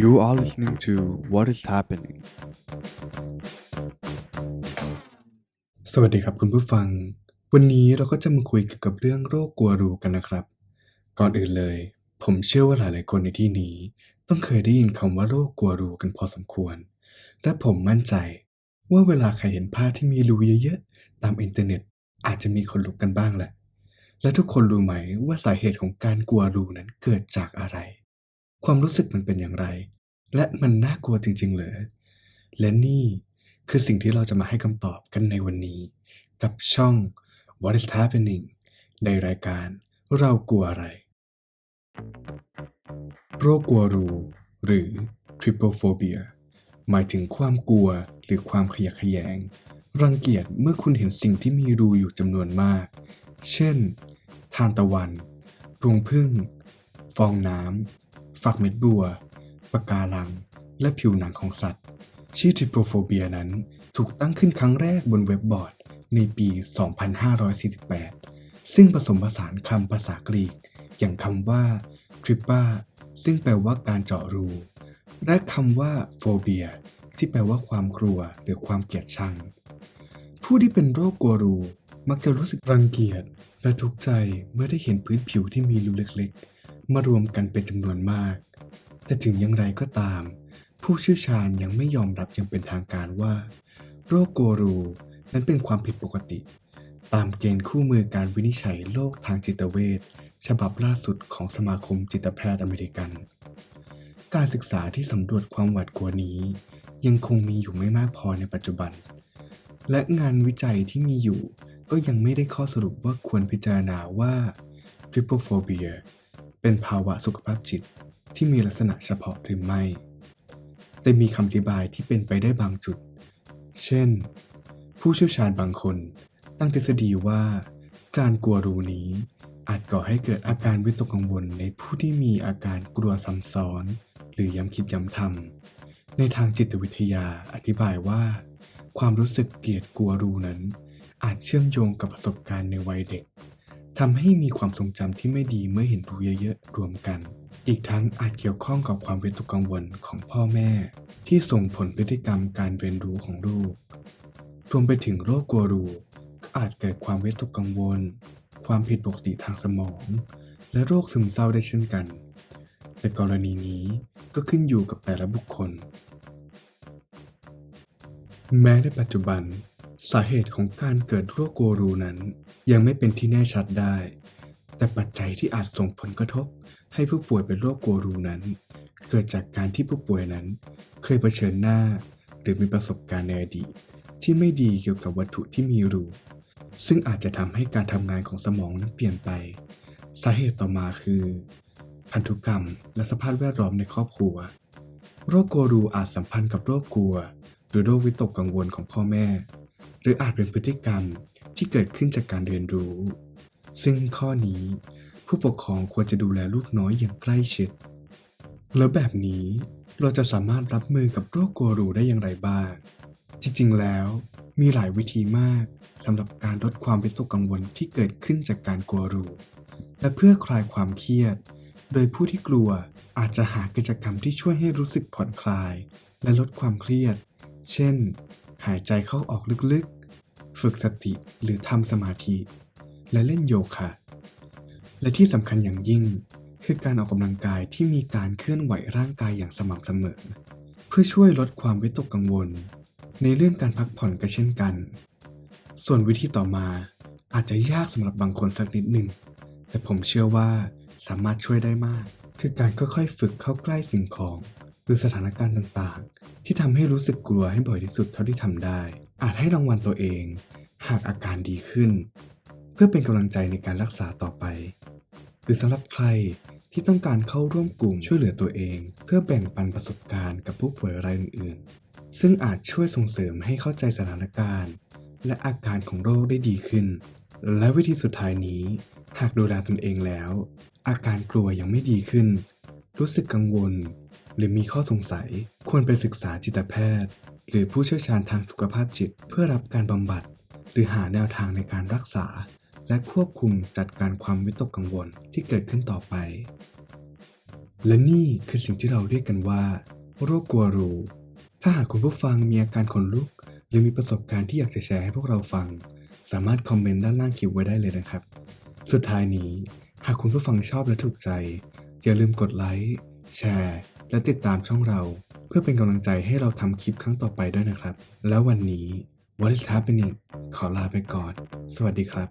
You are listening to What is Happening สวัสดีครับคุณผู้ฟัง วันนี้เราก็จะมาคุยเกี่ยวกับเรื่องโรคกลัวรูกันนะครับ ก่อนอื่นเลย ผมเชื่อว่าหลายๆคนในที่นี้ ต้องเคยได้ยินคำว่าโรคกลัวรูกันพอสมควร และผมมั่นใจ ว่าเวลาใครเห็นภาพที่มีรูเยอะๆ ตามอินเทอร์เน็ต อาจจะมีคนลุกกันบ้างแหละและทุกคนรู้ไหมว่าสาเหตุของการกลัวรูนั้นเกิดจากอะไร ความรู้สึกมันเป็นอย่างไร และมันน่ากลัวจริง ๆ เหรอ และนี่คือสิ่งที่เราจะมาให้คำตอบกันในวันนี้ กับช่อง What is happening ในรายการเรากลัวอะไร โรคกลัวรูหรือ trypophobia หมายถึงความกลัวหรือความขยะแขยง รังเกียจเมื่อคุณเห็นสิ่งที่มีรูอยู่จำนวนมาก เช่น ทานตะวัน รวงผึ้งฟองน้ำ ฝักเม็ดบัว ปะการัง และผิวหนังของสัตว์ ชื่อ trypophobia นั้นถูกตั้งขึ้นครั้งแรกบนเว็บบอร์ด ในปี 2548 ซึ่งผสมผสานคำภาษากรีก อย่างคำว่า tripa ซึ่งแปลว่าการเจาะรู และคำว่า phobia ที่แปลว่าความกลัวหรือความเกลียดชัง ผู้ที่เป็นโรคกลัวรูมักจะรู้สึกรังเกียจและทุกข์ใจเมื่อได้เห็นพื้นผิวที่มีรูเล็กๆ มารวมกันเป็นจำนวนมาก แต่ถึงอย่างไรก็ตาม ผู้เชี่ยวชาญยังไม่ยอมรับอย่างเป็นทางการว่า โรคโกรูนั้นเป็นความผิดปกติ ตามเกณฑ์คู่มือการวินิจฉัยโรคทางจิตเวชฉบับล่าสุดของสมาคมจิตแพทย์อเมริกัน การศึกษาที่สำรวจความหวาดกลัวนี้ ยังคงมีอยู่ไม่มากพอในปัจจุบัน และงานวิจัยที่มีอยู่ก็ยังไม่ได้ข้อสรุปว่าควรพิจารณาว่า trypophobia เป็นภาวะสุขภาพจิตที่มีลักษณะเฉพาะหรือไม่ แต่มีคำอธิบายที่เป็นไปได้บางจุด เช่น ผู้เชี่ยวชาญบางคนตั้งทฤษฎีว่า การกลัวรูนี้อาจก่อให้เกิดอาการวิตกกังวลในผู้ที่มีอาการกลัวซ้ำซ้อน หรือย้ำคิดย้ำทำในทางจิตวิทยาอธิบายว่า ความรู้สึกเกลียดกลัวรูนั้น อาจเชื่อมโยงกับประสบการณ์ในวัยเด็ก ทำให้มีความทรงจำที่ไม่ดีเมื่อเห็นรูเยอะๆรวมกัน อีกทั้งอาจเกี่ยวข้องกับความวิตกกังวลของพ่อแม่ ที่ส่งผลพฤติกรรมการเรียนรู้ของลูก รวมไปถึงโรคกลัวรูก็อาจเกิดความวิตกกังวล ความผิดปกติทางสมอง และโรคซึมเศร้าได้เช่นกัน แต่กรณีนี้ก็ขึ้นอยู่กับแต่ละบุคคล แม้ในปัจจุบัน สาเหตุของการเกิดโรคโกรูนั้น ยังไม่เป็นที่แน่ชัดได้ แต่ปัจจัยที่อาจส่งผลกระทบ ให้ผู้ป่วยเป็นโรคโกรูนั้น เกิดจากการที่ผู้ป่วยนั้น เคยเผชิญหน้า หรือมีประสบการณ์ในอดีตที่ไม่ดีเกี่ยวกับวัตถุที่มีรู ซึ่งอาจจะทำให้การทำงานของสมองนั้นเปลี่ยนไป สาเหตุต่อมาคือ พันธุกรรม และสภาพแวดล้อมในครอบครัว โรคโกรูอาจสัมพันธ์กับโรคกลัว หรือโรควิตกกังวลของพ่อแม่ หรืออาจเป็นพฤติกรรมที่เกิดขึ้นจากการเรียนรู้ ซึ่งข้อนี้ผู้ปกครองควรจะดูแลลูกน้อยอย่างใกล้ชิด แล้วแบบนี้เราจะสามารถรับมือกับโรคโกรูได้อย่างไรบ้าง จริงๆ แล้วมีหลายวิธีมากสำหรับการลดความวิตกกังวลที่เกิดขึ้นจากการกลัวรูและเพื่อคลายความเครียด โดยผู้ที่กลัวอาจจะหากิจกรรมที่ช่วยให้รู้สึกผ่อนคลาย และลดความเครียด เช่น หายใจเข้าออกลึกๆ ฝึกสติหรือทำสมาธิ และเล่นโยคะ และที่สำคัญอย่างยิ่งคือการออกกำลังกายที่มีการเคลื่อนไหวร่างกายอย่างสม่ำเสมอ เพื่อช่วยลดความวิตกกังวล ในเรื่องการพักผ่อนก็เช่นกัน ส่วนวิธีต่อมาอาจจะยากสำหรับบางคนสักนิดหนึ่ง แต่ผมเชื่อว่าสามารถช่วยได้มาก คือการค่อยๆ ฝึกเข้าใกล้สิ่งของ หรือสถานการณ์ต่างๆ ที่ทำให้รู้สึกกลัวให้บ่อยที่สุดเท่าที่ทำได้ อาจให้รางวัลตัวเอง หากอาการดีขึ้น เพื่อเป็นกำลังใจในการรักษาต่อไป หรือสำหรับใครที่ต้องการเข้าร่วมกลุ่มช่วยเหลือตัวเอง เพื่อแบ่งปันประสบการณ์กับผู้ป่วยรายอื่นๆ ซึ่งอาจช่วยส่งเสริมให้เข้าใจสถานการณ์ และอาการของโรคได้ดีขึ้น และวิธีสุดท้ายนี้ หากดูแลตนเองแล้ว อาการกลัวยังไม่ดีขึ้น รู้สึกกังวล หรือมีข้อสงสัย ควรไปศึกษาจิตแพทย์ หรือผู้เชี่ยวชาญทางสุขภาพจิต เพื่อรับการบำบัด หรือหาแนวทางในการรักษา และควบคุมจัดการความวิตกกังวลที่เกิดขึ้นต่อไป และนี่คือสิ่งที่เราเรียกกันว่า โรคกลัวรูถ้าหากคุณผู้ฟังมีอาการขนลุก หรือมีประสบการณ์ที่อยากจะแชร์ให้พวกเราฟัง สามารถคอมเมนต์ด้านล่างคลิปไว้ได้เลยนะครับ สุดท้ายนี้ หากคุณผู้ฟังชอบและถูกใจ อย่าลืมกดไลค์แชร์ และติดตามช่องเราเพื่อเป็นกำลังใจให้เราทำคลิปครั้งต่อไปด้วยนะครับ แล้ววันนี้ What is happening ขอลาไปก่อน สวัสดีครับ